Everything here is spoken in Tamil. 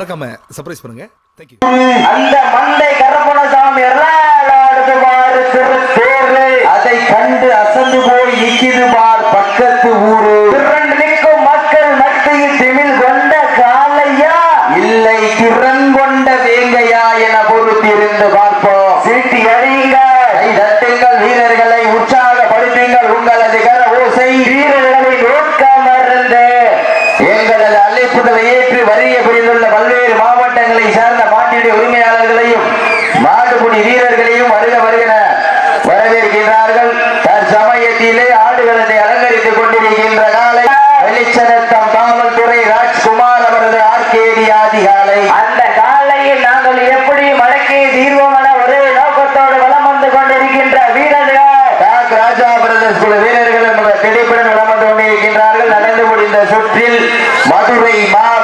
மறக்காம சர்ப்ரைஸ் பண்ணுங்க. தேங்க்யூ அந்த கருப்பணசாமி அடுத்து திருத்தேர்வு அதை கண்டு அசந்து போய் நிக்கிது பார் பக்கத்து ஊரு. நிற்கும் மக்கள் மத்தியில் திமிழ் கொண்ட காலையா இல்லை திறன் கொண்ட வேங்கையா என பொறுத்திருந்து பார்ப்போம் மாவட்டங்களை சார்ந்த மாட்டினுடைய உரிமையாளர்களையும் மாடுபிடி வீரர்களையும் வருக வருகிற வரவேற்கின்றார்கள். தற்சமயத்திலே ஆடுகளத்தை அலங்கரித்துக் கொண்டிருக்கின்ற காலை வெளிச்சரத்தம் காவல்துறை ராஜ்குமார் அவரது ஆர்கேடி அதிகாலை அந்த காலையில் நாங்கள் எப்படி மடக்கி தீர்வோம் என ஒரே நோக்கத்தோடு வலம் வந்து கொண்டிருக்கின்ற வீரர்கள். ராஜா பிரதர்ஸ் குழு வீரர்கள் நமது திடீப்புடன் வலம் வந்து கொண்டிருக்கின்றார்கள். நடந்து முடிந்த சுற்றில் மதுரை வெளிச்ச